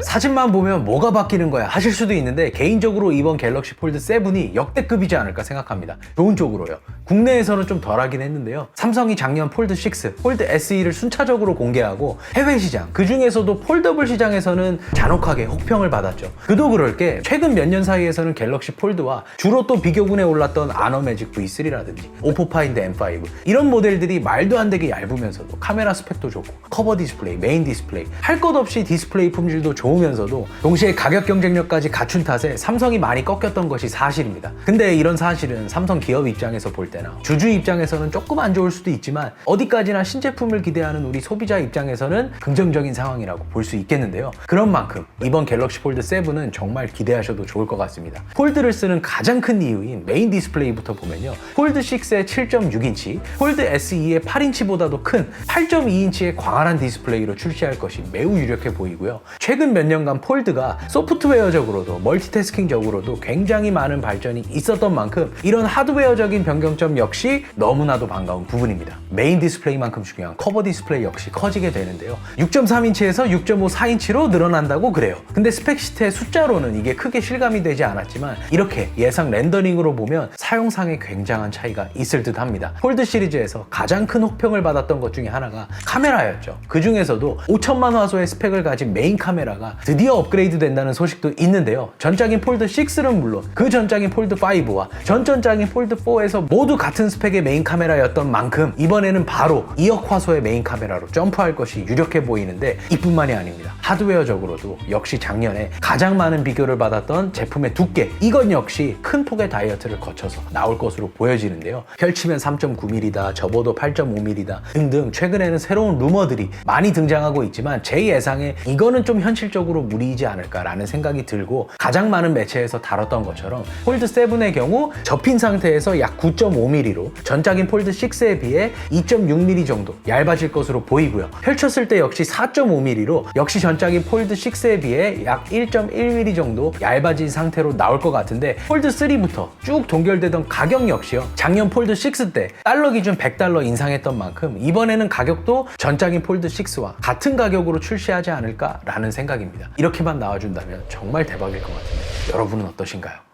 사진만 보면 뭐가 바뀌는 거야 하실 수도 있는데 개인적으로 이번 갤럭시 폴드 7이 역대급이지 않을까 생각합니다. 좋은 쪽으로요. 국내에서는 좀 덜하긴 했는데요. 삼성이 작년 폴드 6, 폴드 SE를 순차적으로 공개하고 해외 시장, 그 중에서도 폴더블 시장에서는 잔혹하게 혹평을 받았죠. 그도 그럴 게 최근 몇 년 사이에서는 갤럭시 폴드와 주로 또 비교군에 올랐던 아너 매직 V3라든지 오포 파인드 M5 이런 모델들이 말도 안 되게 얇으면서도 카메라 스펙도 좋고 커버 디스플레이, 메인 디스플레이 할 것 없이 디스플레이 품질도 좋 으면서도 동시에 가격 경쟁력까지 갖춘 탓에 삼성이 많이 꺾였던 것이 사실입니다. 근데 이런 사실은 삼성 기업 입장에서 볼 때나 주주 입장에서는 조금 안 좋을 수도 있지만 어디까지나 신제품을 기대하는 우리 소비자 입장에서는 긍정적인 상황이라고 볼 수 있겠는데요. 그런 만큼 이번 갤럭시 폴드 7은 정말 기대하셔도 좋을 것 같습니다. 폴드를 쓰는 가장 큰 이유인 메인 디스플레이부터 보면요. 폴드 6의 7.6인치, 폴드 SE의 8인치보다도 큰 8.2인치의 광활한 디스플레이로 출시할 것이 매우 유력해 보이고요. 최근 몇 년간 폴드가 소프트웨어적으로도 멀티태스킹적으로도 굉장히 많은 발전이 있었던 만큼 이런 하드웨어적인 변경점 역시 너무나도 반가운 부분입니다. 메인 디스플레이만큼 중요한 커버 디스플레이 역시 커지게 되는데요. 6.3인치에서 6.5, 4인치로 늘어난다고 그래요. 근데 스펙 시트의 숫자로는 이게 크게 실감이 되지 않았지만 이렇게 예상 렌더링으로 보면 사용상에 굉장한 차이가 있을 듯 합니다. 폴드 시리즈에서 가장 큰 혹평을 받았던 것 중에 하나가 카메라였죠. 그 중에서도 5천만 화소의 스펙을 가진 메인 카메라가 드디어 업그레이드 된다는 소식도 있는데요. 전작인 폴드 6는 물론 그 전작인 폴드 5와 전전작인 폴드 4에서 모두 같은 스펙의 메인 카메라였던 만큼 이번에는 바로 2억 화소의 메인 카메라로 점프할 것이 유력해 보이는데 이뿐만이 아닙니다. 하드웨어적으로도 역시 작년에 가장 많은 비교를 받았던 제품의 두께 이건 역시 큰 폭의 다이어트를 거쳐서 나올 것으로 보여지는데요. 펼치면 3.9mm다, 접어도 8.5mm다 등등 최근에는 새로운 루머들이 많이 등장하고 있지만 제 예상에 이거는 좀 현실적 으로 무리이지 않을까라는 생각이 들고 가장 많은 매체에서 다뤘던 것처럼 폴드 7의 경우 접힌 상태에서 약 9.5mm로 전작인 폴드 6에 비해 2.6mm 정도 얇아질 것으로 보이고요. 펼쳤을 때 역시 4.5mm로 역시 전작인 폴드 6에 비해 약 1.1mm 정도 얇아진 상태로 나올 것 같은데 폴드 3부터 쭉 동결되던 가격 역시요. 작년 폴드 6 때 달러 기준 100달러 인상했던 만큼 이번에는 가격도 전작인 폴드 6와 같은 가격으로 출시하지 않을까라는 생각 입니다. 이렇게만 나와준다면 정말 대박일 것 같은데 여러분은 어떠신가요?